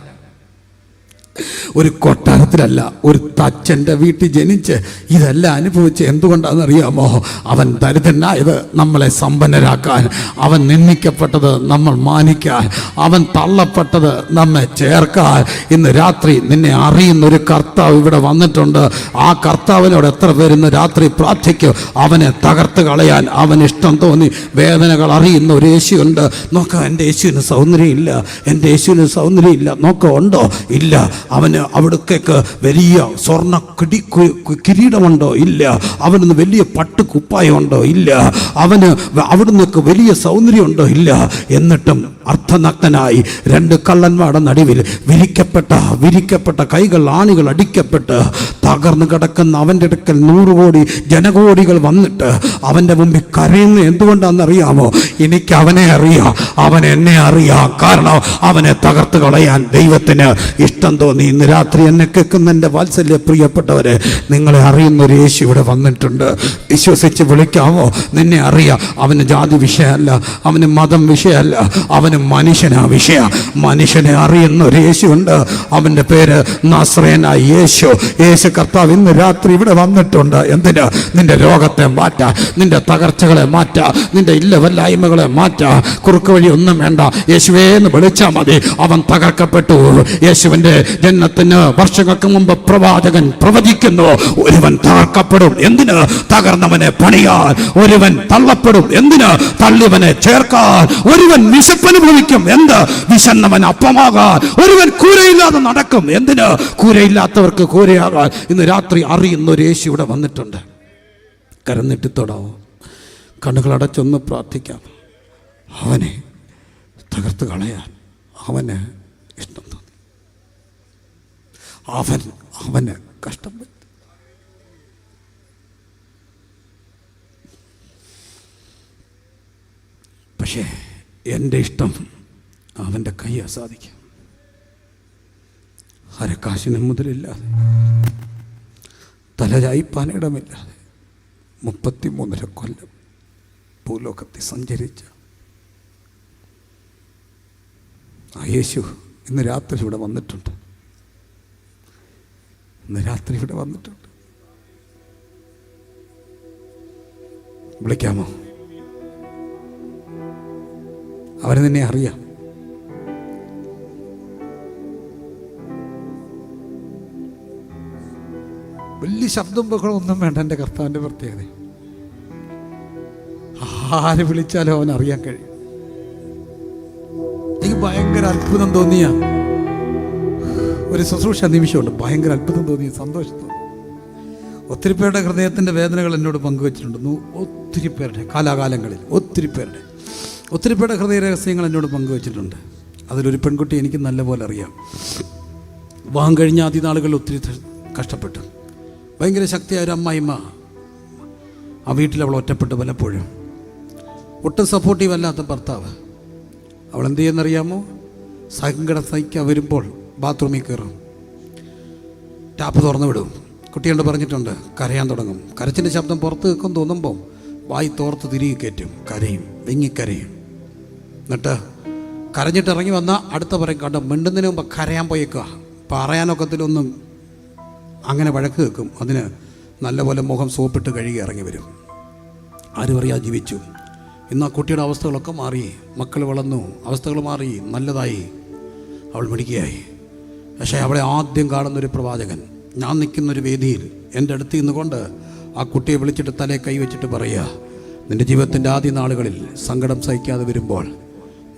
[SPEAKER 1] ഒരു കൊട്ടാരത്തിലല്ല ഒരു തച്ചന്റെ വീട്ടിൽ ജനിച്ച് ഇതെല്ലാം അനുഭവിച്ച് എന്തുകൊണ്ടാണെന്നറിയാമോ? അവൻ ദരിദ്രനായത് നമ്മളെ സമ്പന്നരാക്കാൻ അവൻ നിന്ദിക്കപ്പെട്ടത് നമ്മൾ മാനിക്കാൻ അവൻ തള്ളപ്പെട്ടത് നമ്മെ ചേർക്കാൻ. ഇന്ന് രാത്രി നിന്നെ അറിയുന്ന ഒരു കർത്താവ് ഇവിടെ വന്നിട്ടുണ്ട്. ആ കർത്താവിനോട് എത്ര പേര് ഇന്ന് രാത്രി പ്രാർത്ഥിക്കും? അവനെ തകർത്ത് കളയാൻ അവൻ ഇഷ്ടം തോന്നി. വേദനകൾ അറിയുന്ന ഒരു യേശുണ്ട് നോക്കാം എന്റെ യേശുവിന് സൗന്ദര്യം ഇല്ല. എന്റെ യേശുവിന് സൗന്ദര്യം ഇല്ല. നോക്കാം ഉണ്ടോ? ഇല്ല. അവന് അവിടത്തേക്ക് വലിയ സ്വർണ കിടി കിരീടമുണ്ടോ? ഇല്ല. അവന് വലിയ പട്ട് കുപ്പായമുണ്ടോ? ഇല്ല. അവന് അവിടുന്നൊക്കെ വലിയ സൗന്ദര്യമുണ്ടോ? ഇല്ല. എന്നിട്ടും അർത്ഥനഗ്നനായി രണ്ട് കള്ളന്മാരുടെ നടുവിൽ വിരിക്കപ്പെട്ട വിരിക്കപ്പെട്ട കൈകൾ ആണികൾ അടിക്കപ്പെട്ട് തകർന്നു കിടക്കുന്ന അവന്റെ അടുക്കൽ നൂറ് കോടി ജനകോടികൾ വന്നിട്ട് അവന്റെ മുമ്പിൽ കരയുന്ന എന്തുകൊണ്ടാണെന്നറിയാമോ? എനിക്ക് അവനെ അറിയാം. അവൻ എന്നെ അറിയാം. കാരണം അവനെ തകർത്ത് കളയാൻ ദൈവത്തിന് ഇഷ്ടം തോന്നി. ഇന്ന് രാത്രി എന്നെ കേൾക്കുന്ന എന്റെ വാത്സല്യ പ്രിയപ്പെട്ടവരെ നിങ്ങളെ അറിയുന്ന ഒരു യേശു ഇവിടെ വന്നിട്ടുണ്ട്. വിശ്വസിച്ച് വിളിക്കാമോ നിന്നെ അറിയാം. അവന് ജാതി വിഷയമല്ല അവന് മതം വിഷയമല്ല അവന് മനുഷ്യനാ വിഷയ. മനുഷ്യനെ അറിയുന്ന ഒരു യേശു ഉണ്ട്. അവന്റെ പേര് നസ്രേനായ യേശു. യേശു കർത്താവ് ഇന്ന് രാത്രി ഇവിടെ വന്നിട്ടുണ്ട്. എന്തിന്? നിന്റെ രോഗത്തെ മാറ്റാ നിന്റെ തകർച്ചകളെ മാറ്റാ നിന്റെ ഇല്ലവല്ലായ്മകളെ മാറ്റാ. കുറുക്ക് വഴി ഒന്നും വേണ്ട. യേശുവേ എന്ന് വിളിച്ചാൽ മതി. അവൻ തകർക്കപ്പെട്ടു. യേശുവിന്റെ ജന്മത്തിന് വർഷങ്ങൾക്ക് മുമ്പ് പ്രവാചകൻ പ്രവചിക്കുന്നു ഒരുവൻ തകർക്കപ്പെടും എന്തിന്? തകർന്നവനെ പണിയാൻ ഒരുവൻ തള്ളപ്പെടും എന്തിന്? തള്ളിവനെ ചേർക്കാൻ ഒരുവൻ വിശപ്പനുഭവിക്കും എന്ത്? വിശന്നവൻ അപ്പമാകാൻ ഒരുവൻ കൂരയില്ലാതെ നടക്കും എന്തിന്? കൂരയില്ലാത്തവർക്ക് കൂരയാകാൻ. ഇന്ന് രാത്രി അറിയുന്ന ഒരു യേശു ഇവിടെ വന്നിട്ടുണ്ട്. കരന്നിട്ട് കണ്ണുകളടച്ചൊന്ന് പ്രാർത്ഥിക്കാം. അവനെ തകർത്ത് കളയാൻ അവന് ഇഷ്ടം. അവൻ അവന് കഷ്ടം പക്ഷേ എന്റെ ഇഷ്ടം അവന്റെ കൈ അസാധിക്കും അരക്കാശിനും മുതലില്ലാതെ. തലചായ്പാനിടമില്ലാതെ മുപ്പത്തിമൂന്നര കൊല്ലം ഭൂലോകത്തിൽ സഞ്ചരിച്ച ആ യേശു ഇന്ന് രാത്രി ഇവിടെ വന്നിട്ടുണ്ട്. ഇന്ന് രാത്രി ഇവിടെ വന്നിട്ടുണ്ട്. വിളിക്കാമോ? അവന് നിന്നെ അറിയാം. വലിയ ശബ്ദം ബഹളമൊന്നും വേണ്ട എന്റെ കർത്താവിന്റെ പ്രത്യേകത. ആര് വിളിച്ചാലും അവൻ അറിയാൻ കഴിയും. എനിക്ക് ഭയങ്കര അത്ഭുതം തോന്നിയ. ഒരു ശുശ്രൂഷ നിമിഷമുണ്ട്. ഭയങ്കര അത്ഭുതം തോന്നി സന്തോഷം തോന്നി. ഒത്തിരി പേരുടെ ഹൃദയത്തിന്റെ വേദനകൾ എന്നോട് പങ്കുവച്ചിട്ടുണ്ട്. ഒത്തിരി പേരുടെ കാലാകാലങ്ങളിൽ ഒത്തിരി പേരുടെ. ഒത്തിരി പേരുടെ ഹൃദയ രഹസ്യങ്ങൾ എന്നോട് പങ്കുവച്ചിട്ടുണ്ട്. അതിലൊരു പെൺകുട്ടി എനിക്ക് നല്ലപോലെ അറിയാം. വിവാഹം കഴിഞ്ഞ ആദ്യ നാളുകളിൽ ഒത്തിരി കഷ്ടപ്പെട്ടു. ഭയങ്കര ശക്തിയായ ഒരു അമ്മായിമ്മ. ആ വീട്ടിൽ അവൾ ഒറ്റപ്പെട്ടു പലപ്പോഴും. ഒട്ടും സപ്പോർട്ടീവ് അല്ലാത്ത ഭർത്താവ്. അവൾ എന്ത് ചെയ്യുന്നറിയാമോ സങ്കടം സഹിക്കാൻ വരുമ്പോൾ ബാത്റൂമിൽ കയറും. ടാപ്പ് തുറന്നു വിടും. കുട്ടിയോട് പറഞ്ഞിട്ടുണ്ട് കരയാൻ തുടങ്ങും. കരച്ചിന്റെ ശബ്ദം പുറത്ത് നിൽക്കും തോന്നുമ്പോൾ വായി തോർത്ത് തിരികെ കയറ്റും. കരയും വിങ്ങിക്കരയും. എന്നിട്ട് കരഞ്ഞിട്ട് ഇറങ്ങി വന്ന അടുത്ത പറയും കണ്ട മിണ്ടുന്നതിന് മുമ്പ് കരയാൻ പോയേക്കുക. പറയാനൊക്കത്തിലൊന്നും അങ്ങനെ വഴക്ക് വെക്കും അതിന് നല്ലപോലെ മുഖം സോപ്പിട്ട് കഴുകി ഇറങ്ങി വരും. ആരും അറിയാ ജീവിച്ചു. ഇന്ന് ആ കുട്ടിയുടെ അവസ്ഥകളൊക്കെ മാറി. മക്കൾ വളർന്നു. അവസ്ഥകൾ മാറി. നല്ലതായി. അവൾ മിടിക്കുകയായി പക്ഷേ അവിടെ ആദ്യം കാണുന്നൊരു പ്രവാചകൻ ഞാൻ നിൽക്കുന്നൊരു വേദിയിൽ എന്റെ അടുത്ത് നിന്നുകൊണ്ട് ആ കുട്ടിയെ വിളിച്ചിട്ട് തലേ കൈവച്ചിട്ട് പറയുക നിന്റെ ജീവിതത്തിന്റെ ആദ്യ നാളുകളിൽ സങ്കടം സഹിക്കാതെ വരുമ്പോൾ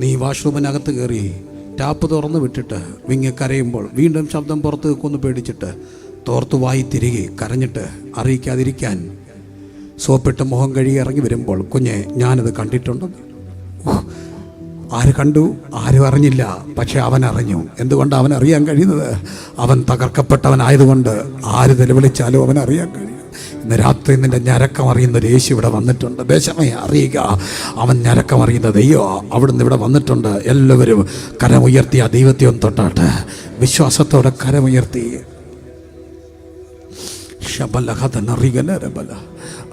[SPEAKER 1] നീ വാഷ്റൂമിനകത്ത് കയറി ടാപ്പ് തുറന്ന് വിട്ടിട്ട് വിങ്ങി കരയുമ്പോൾ വീണ്ടും ശബ്ദം പുറത്ത് നിൽക്കുമെന്ന് പേടിച്ചിട്ട് തോർത്ത് വായി തിരികെ കരഞ്ഞിട്ട് അറിയിക്കാതിരിക്കാൻ സോപ്പിട്ട് മുഖം കഴുകി ഇറങ്ങി വരുമ്പോൾ കുഞ്ഞെ ഞാനത് കണ്ടിട്ടുണ്ടെന്ന്. ഓ, ആര് കണ്ടു? ആരും അറിഞ്ഞില്ല. പക്ഷെ അവൻ അറിഞ്ഞു. എന്തുകൊണ്ട് അവൻ അറിയാൻ കഴിയുന്നത്? അവൻ തകർക്കപ്പെട്ടവനായതുകൊണ്ട് ആര് നിലവിളിച്ചാലും അവൻ അറിയാൻ കഴിയും. ഇന്ന് രാത്രി നിന്റെ ഞരക്കം അറിയുന്ന ഒരു യേശു ഇവിടെ വന്നിട്ടുണ്ട്. ദേശമേ അറിയുക. അവൻ ഞരക്കം അറിയുന്ന ദൈവോ അവിടുന്ന് ഇവിടെ വന്നിട്ടുണ്ട്. എല്ലാവരും കരമുയർത്തി ആ ദൈവത്തെ ഒന്ന് തൊട്ടാട്ടെ. വിശ്വാസത്തോടെ കരമുയർത്തി ശബലഹതനറികലരബല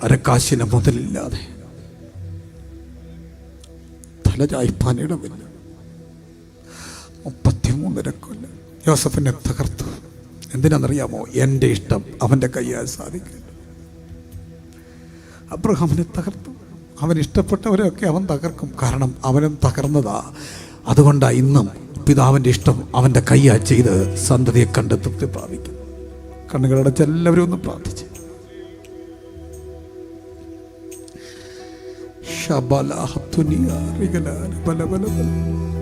[SPEAKER 1] അരക്കാശിന് മുതലില്ലാതെ. തലചായ്പാനിടമില്ല മുപ്പത്തിമൂന്നര കൊല്ലം. യോസഫിനെ തകർത്തു എന്തിനാണെന്നറിയാമോ? എന്റെ ഇഷ്ടം അവന്റെ കയ്യാൽ സാധിക്കും അബ്രഹാമിനെ തകർത്തു. അവൻ ഇഷ്ടപ്പെട്ടവരെയൊക്കെ അവൻ തകർക്കും. കാരണം അവനും തകർന്നതാ. അതുകൊണ്ടാണ് ഇന്നും പിതാവിന്റെ ഇഷ്ടം അവന്റെ കൈയാൽ ചെയ്ത് സന്തതിയെ കണ്ട് തൃപ്തി പ്രാപിക്കും കണ്ണുകളടച്ച് എല്ലാവരും ഒന്ന് പ്രാർത്ഥിച്ച്. شابالا هبتونيا رجلا بلا بلا بلا.